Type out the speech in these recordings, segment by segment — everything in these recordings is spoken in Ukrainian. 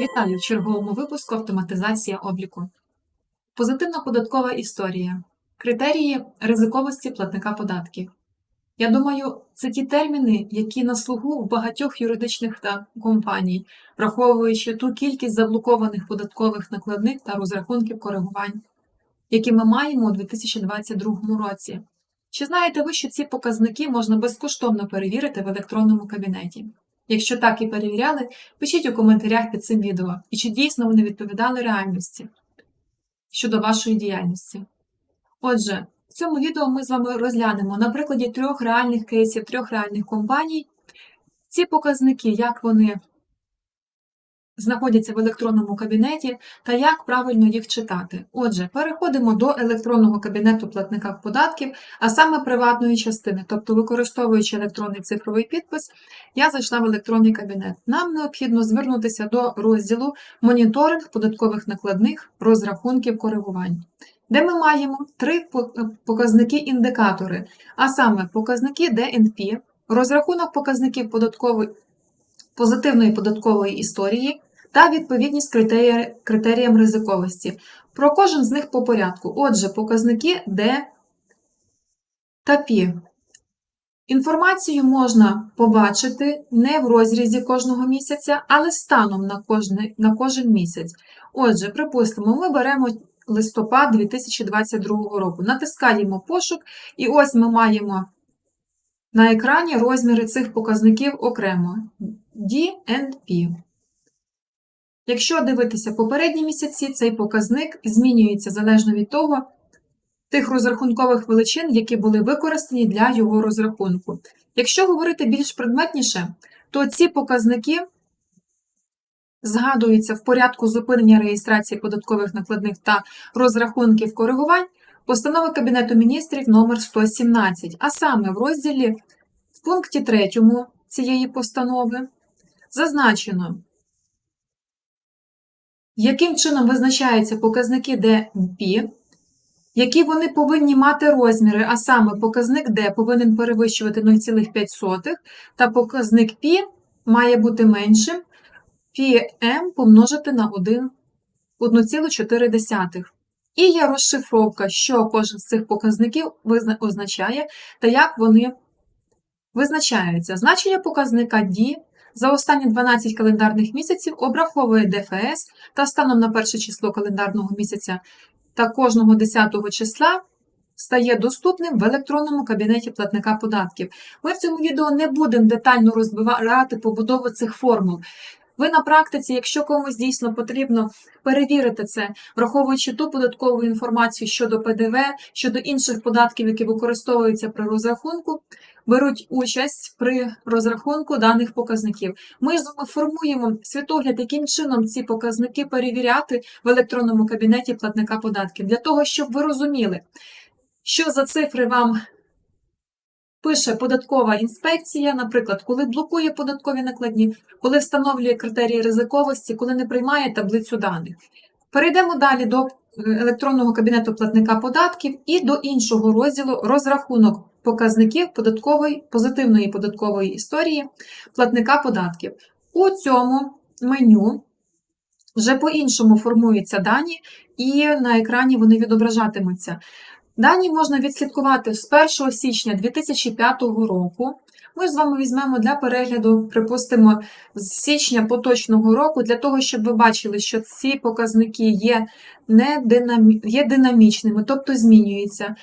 Вітаю в черговому випуску Автоматизація обліку. Позитивна податкова історія. Критерії ризиковості платника податків. Я думаю, це ті терміни, які на слугу в багатьох юридичних та компаній, враховуючи ту кількість заблокованих податкових накладних та розрахунків коригувань, які ми маємо у 2022 році. Чи знаєте ви, що ці показники можна безкоштовно перевірити в електронному кабінеті? Якщо так і перевіряли, пишіть у коментарях під цим відео, і чи дійсно вони відповідали реальності щодо вашої діяльності. Отже, в цьому відео ми з вами розглянемо на прикладі трьох реальних кейсів, трьох реальних компаній ці показники, як вони знаходяться в електронному кабінеті та як правильно їх читати. Отже, переходимо до електронного кабінету платника податків, а саме приватної частини, тобто використовуючи електронний цифровий підпис, я зайшла в електронний кабінет. Нам необхідно звернутися до розділу Моніторинг податкових накладних розрахунків коригувань. Де ми маємо три показники-індикатори, а саме показники ДНП, розрахунок показників податкової, позитивної податкової історії та відповідність критерія, критеріям ризиковості. Про кожен з них по порядку. Отже, показники Д та П. Інформацію можна побачити не в розрізі кожного місяця, але станом на, кожне, на кожен місяць. Отже, припустимо, ми беремо листопад 2022 року, натискаємо пошук, і ось ми маємо на екрані розміри цих показників окремо D and P. Якщо дивитися попередні місяці, цей показник змінюється залежно від того, тих розрахункових величин, які були використані для його розрахунку. Якщо говорити більш предметніше, то ці показники згадуються в порядку зупинення реєстрації податкових накладних та розрахунків коригувань постанови Кабінету міністрів номер 117, а саме в розділі в пункті 3 цієї постанови зазначено, яким чином визначаються показники ДНП, які вони повинні мати розміри, а саме показник D повинен перевищувати 0,5, та показник P має бути меншим, PM помножити на 1,4. І є розшифровка, що кожен з цих показників означає та як вони визначаються. Значення показника D за останні 12 календарних місяців обраховує ДФС та станом на перше число календарного місяця та кожного 10 числа стає доступним в електронному кабінеті платника податків. Ми в цьому відео не будемо детально розбирати побудову цих формул. Ви на практиці, якщо комусь дійсно потрібно перевірити це, враховуючи ту податкову інформацію щодо ПДВ, щодо інших податків, які використовуються при розрахунку, беруть участь при розрахунку даних показників. Ми з вами формуємо світогляд, яким чином ці показники перевіряти в електронному кабінеті платника податків, для того, щоб ви розуміли, що за цифри вам пише податкова інспекція, наприклад, коли блокує податкові накладні, коли встановлює критерії ризиковості, коли не приймає таблицю даних. Перейдемо далі до е, електронного кабінету платника податків і до іншого розділу розрахунок показників податкової, позитивної податкової історії платника податків. У цьому меню вже по-іншому формуються дані, і на екрані вони відображатимуться. Дані можна відслідкувати з 1 січня 2005 року. Ми з вами візьмемо для перегляду, припустимо, з січня поточного року, для того, щоб ви бачили, що ці показники є, не динамі... є динамічними, тобто змінюються.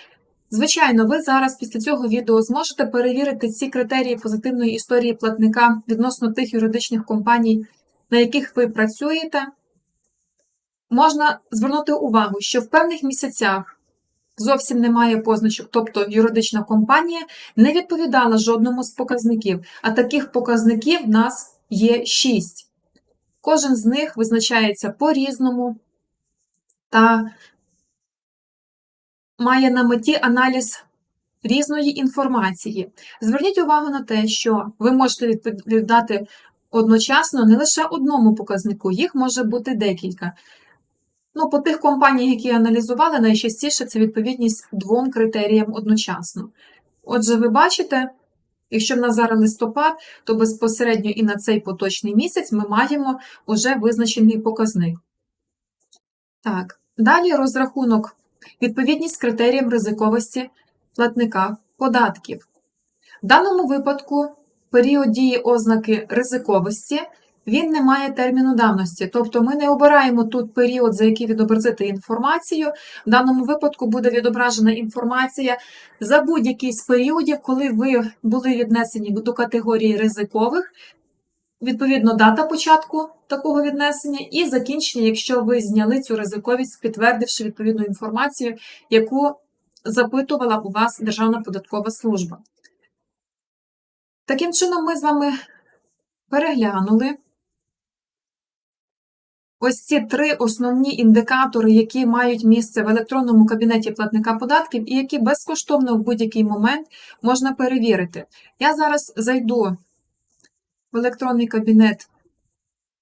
Звичайно, ви зараз після цього відео зможете перевірити ці критерії позитивної історії платника відносно тих юридичних компаній, на яких ви працюєте. Можна звернути увагу, що в певних місяцях зовсім немає позначок, тобто юридична компанія не відповідала жодному з показників, а таких показників в нас є 6. Кожен з них визначається по-різному та має на меті аналіз різної інформації. Зверніть увагу на те, що ви можете відповідати одночасно не лише одному показнику, їх може бути декілька. Ну, по тих компаніях, які аналізували, найчастіше це відповідність двом критеріям одночасно. Отже, ви бачите, Якщо в нас зараз листопад, то безпосередньо і на цей поточний місяць ми маємо вже визначений показник. Так, далі розрахунок. Відповідність критеріям ризиковості платника податків. В даному випадку період дії ознаки ризиковості він не має терміну давності, тобто ми не обираємо тут період, за який відобразити інформацію. В даному випадку буде відображена інформація за будь-який з періодів, коли ви були віднесені до категорії ризикових, відповідно, дата початку такого віднесення і закінчення, якщо ви зняли цю ризиковість, підтвердивши відповідну інформацію, яку запитувала у вас Державна податкова служба. Таким чином, ми з вами переглянули ось ці три основні індикатори, які мають місце в електронному кабінеті платника податків, і які безкоштовно в будь-який момент можна перевірити. Я зараз зайду в електронний кабінет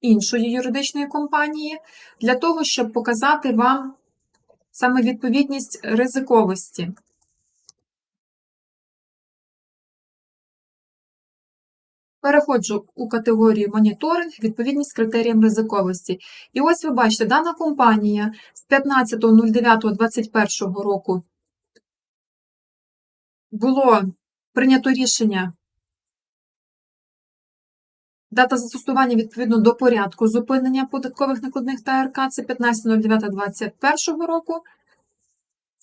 іншої юридичної компанії для того, щоб показати вам саме відповідність ризиковості. Переходжу у категорію моніторинг, відповідність критеріям ризиковості. І ось ви бачите, дана компанія з 15.09.2021 року було прийнято рішення дата застосування відповідно до порядку зупинення податкових накладних та РК, це 15.09.2021 року.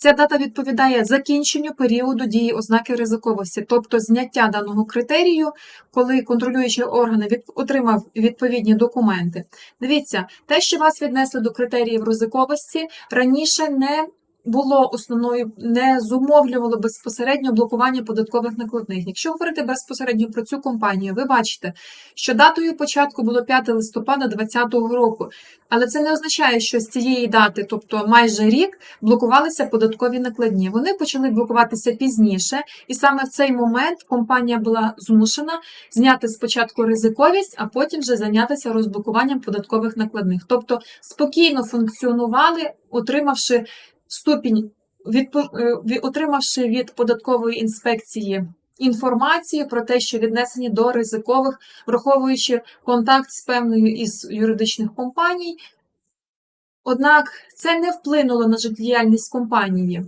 Ця дата відповідає закінченню періоду дії ознаки ризиковості, тобто зняття даного критерію, коли контролюючий орган від, отримав відповідні документи. Дивіться, те, що вас віднесли до критеріїв ризиковості, раніше не було основною, не зумовлювало безпосередньо блокування податкових накладних. Якщо говорити безпосередньо про цю компанію, ви бачите, що датою початку було 5 листопада 2020 року, але це не означає, що з цієї дати, тобто майже рік, блокувалися податкові накладні. Вони почали блокуватися пізніше, і саме в цей момент компанія була змушена зняти спочатку ризиковість, а потім вже зайнятися розблокуванням податкових накладних. Тобто спокійно функціонували, отримавши ступінь, е, отримавши від податкової інспекції. Інформацію про те, що віднесені до ризикових, враховуючи контакт з певною із юридичних компаній, Однак це не вплинуло на життєдіяльність компанії.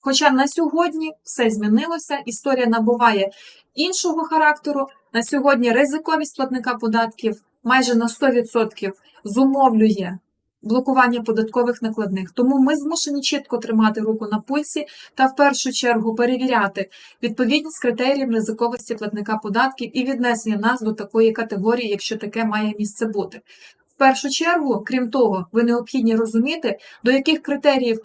Хоча на сьогодні все змінилося, історія набуває іншого характеру. На сьогодні ризиковість платника податків майже на 100% зумовлює блокування податкових накладних. Тому ми змушені чітко тримати руку на пульсі та в першу чергу перевіряти відповідність критеріїв ризиковості платника податків і віднесення нас до такої категорії, якщо таке має місце бути. В першу чергу, крім того, ви необхідні розуміти, до яких критеріїв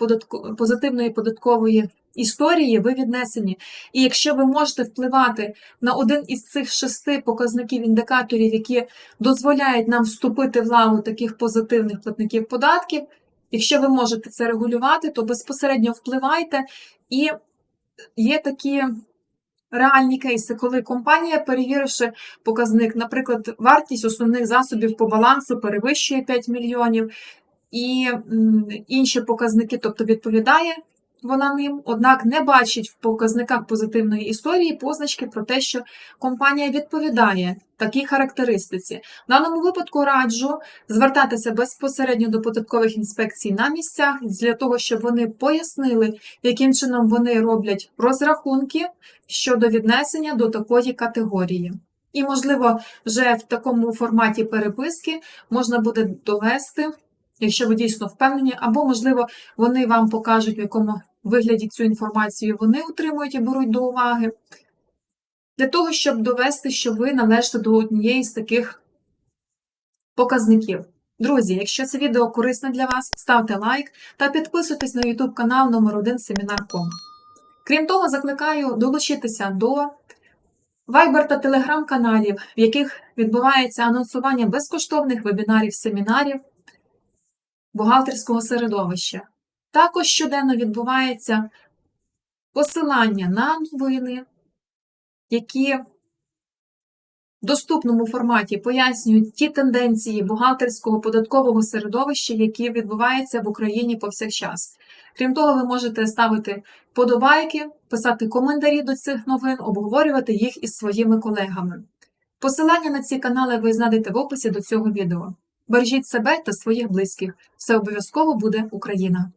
позитивної податкової історії ви віднесені. І якщо ви можете впливати на один із цих шести показників індикаторів, які дозволяють нам вступити в лаву таких позитивних платників податків, якщо ви можете це регулювати, то безпосередньо впливайте. І є такі реальні кейси, коли компанія, перевіривши показник, наприклад, вартість основних засобів по балансу перевищує 5 мільйонів, і інші показники, тобто відповідає вона ним, однак не бачить в показниках позитивної історії позначки про те, що компанія відповідає такій характеристиці. В даному випадку раджу звертатися безпосередньо до податкових інспекцій на місцях для того, щоб вони пояснили, яким чином вони роблять розрахунки щодо віднесення до такої категорії. І, можливо, вже в такому форматі переписки можна буде довести, якщо ви дійсно впевнені, або, можливо, вони вам покажуть, в якому вигляді цю інформацію вони отримують і беруть до уваги, для того, щоб довести, що ви належите до однієї з таких показників. Друзі, якщо це відео корисне для вас, ставте лайк та підписуйтесь на YouTube канал номер 1 Семінар.com. Крім того, закликаю долучитися до Viber та Telegram каналів, в яких відбувається анонсування безкоштовних вебінарів, семінарів бухгалтерського середовища. Також щоденно відбувається посилання на новини, які в доступному форматі пояснюють ті тенденції бухгалтерського податкового середовища, які відбуваються в Україні повсякчас. Крім того, ви можете ставити подобайки, писати коментарі до цих новин, обговорювати їх із своїми колегами. Посилання на ці канали ви знайдете в описі до цього відео. Бережіть себе та своїх близьких. Все обов'язково буде Україна!